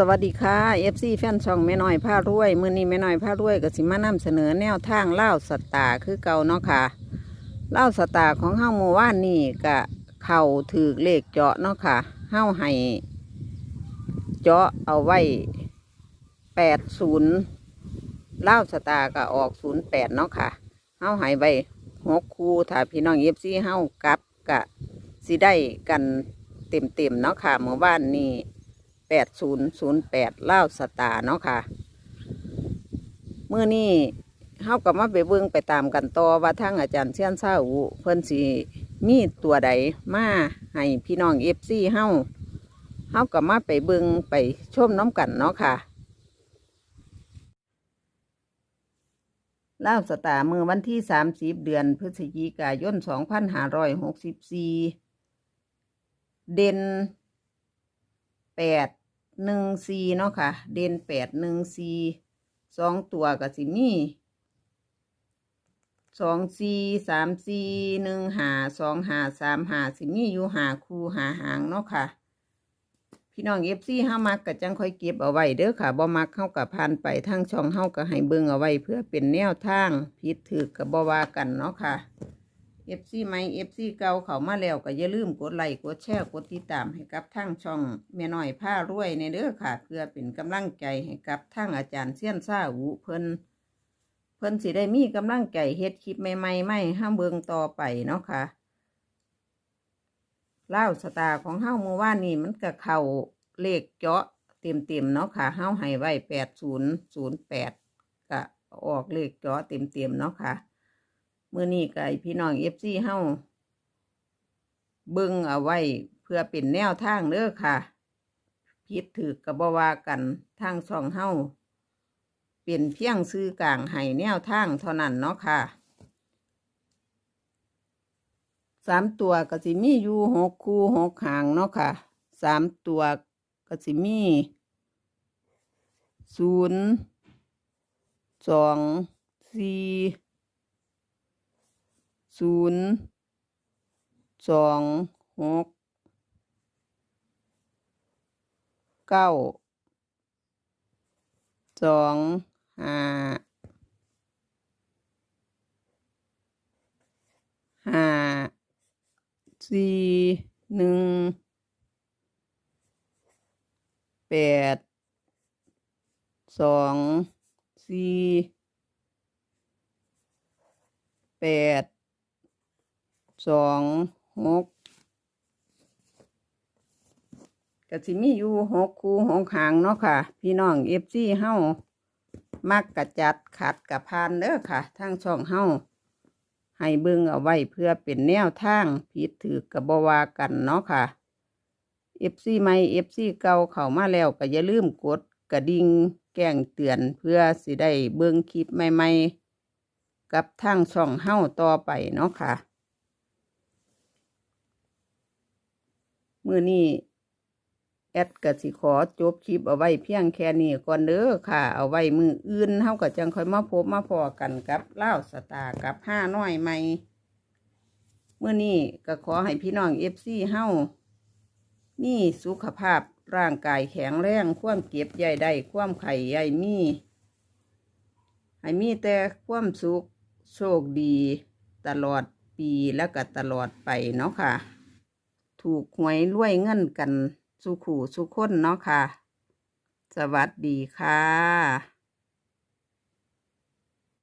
สวัสดีค่ะ FC แฟนช่องแม่น้อยผ้ารวย มือนี้แม่น้อยผ้ารวยก็สิมานำเสนอแนวทางเล่าสตาคือเก่าเนาะค่ะเล่าสตาของเฮาเมื่านนี่ก็เข่าถือเลขเจาะเนาะค่ะเฮาให้เจาะเอาไว้80เล่าสตาก็ออก08เนาะค่ะเฮาให้ไว้หกคู่ถ้าพี่น้อง FC เฮากลับก็สิได้กันเต็มๆเนาะค่ะเมื่อวานนี้ แปดศูนย์ศูนย์แปดเล่าสตาร์เนาะค่ะเมื่อนี้เฮากับมาไปเบิ่งไปตามกันต่อว่าทางอาจารย์เชี่ยนเศร้าเพิ่นสิมีตัวใดมาให้พี่น้องเอฟซีเฮาเฮากับมาไปเบิ่งไปชมน้ำกันเนาะค่ะเล่าสตาร์มือวันที่สามสิบเดือนพฤศจิกายนสองพันห้าร้อยหกสิบสี่เด่นแปด หนึ่งสี่เนาะค่ะ เด่นแปดหนึ่งสี่สองตัวกับสิมีสองสี่สามสี่หนึ่งหาสองหาสามหาสิมีอยู่หาคูหาหางเนาะค่ะ พี่น้องเอฟซีห้ามักกับจังค่อยเก็บเอาไว้เด้อค่ะบ่มักเข้ากับพันไปทั้งช่องเฮาก็ให้เบิ่งเอาไว้เพื่อเป็นแนวทางผิดถือกับบ่ว่ากันเนาะค่ะ เอฟซีไหมเอฟซีเก่าเขามาแล้วก็อย่าลืมกดไลค์กดแชร์กดติดตามให้กับทั้งช่องแม่น้อยผ้ารวยในเด้อค่ะ เพื่อเป็นกำลังใจให้กับทั้งอาจารย์เสี้ยนซ่าหูเพิ่นเพิ่นสิได้มีกำลังใจเฮ็ดคลิปใหม่ๆไม่ห้ามเบิงต่อไปเนาะค่ะเล่าสตาของเฮ้าเมื่อวานนี้มันก็เข้าเลขเจาะเต็มๆเนาะค่ะเฮ้าให้ไว้แปดศูนย์ศูนย์แปดก็ออกเลขเจาะเต็มๆเนาะค่ะ มื่อนี้ก็ให้พี่น้องเอฟซีเฮาเบิ่งเอาไว้เพื่อเป็นแนวทางเด้อค่ะผิดถือกับบวากันทางช่องเฮาเป็นเพียงซื้อกลางให้แนวทางเท่านั้นเนาะค่ะสามตัวก็สิมีอยู่หกคู่หกหางเนาะค่ะสามตัวก็สิมีศูนย์สองสี่ ศูนย์สองหกเก้าสองห้าห้าสี่หนึ่งแปดสองสี่แปด สองหกก็สิมีอยู่หกคู่หกหางเนาะค่ะ พี่น้องเอฟซีเฮามักกะจัดขัดกะพานเด้อค่ะ ทางช่องเฮาให้เบิ่งเอาไว้เพื่อเป็นแนวทางผิดถือกับบวากันเนาะค่ะเอฟซีใหม่เอฟซีเก่าเข้ามาแล้วก็อย่าลืมกดกระดิ่งแจ้งเตือนเพื่อสิได้เบิ่งคลิปใหม่ ๆ กับทางช่องเฮาต่อไปเนาะค่ะ มือนี้แอดกสิขอจบคลิปเอาไว้เพียงแค่นี้ก่อนเด้อค่ะ เอาไว้มืออื่นเฮาก็จังค่อยมาพบมาพอกันกับเล่าสตาร์กับห้าน้อยใหม่มือนี้ก็ขอให้พี่น้องเอฟซีเฮามีสุขภาพร่างกายแข็งแรง ความเก็บใหญ่ได้ความไข่ใหญ่มีให้มีแต่ความสุขโชคดีตลอดปีและก็ตลอดไปเนาะค่ะ ถูกหวยรวยเงินกันสุขู่สุขคนเนาะค่ะ สวัสดีค่ะ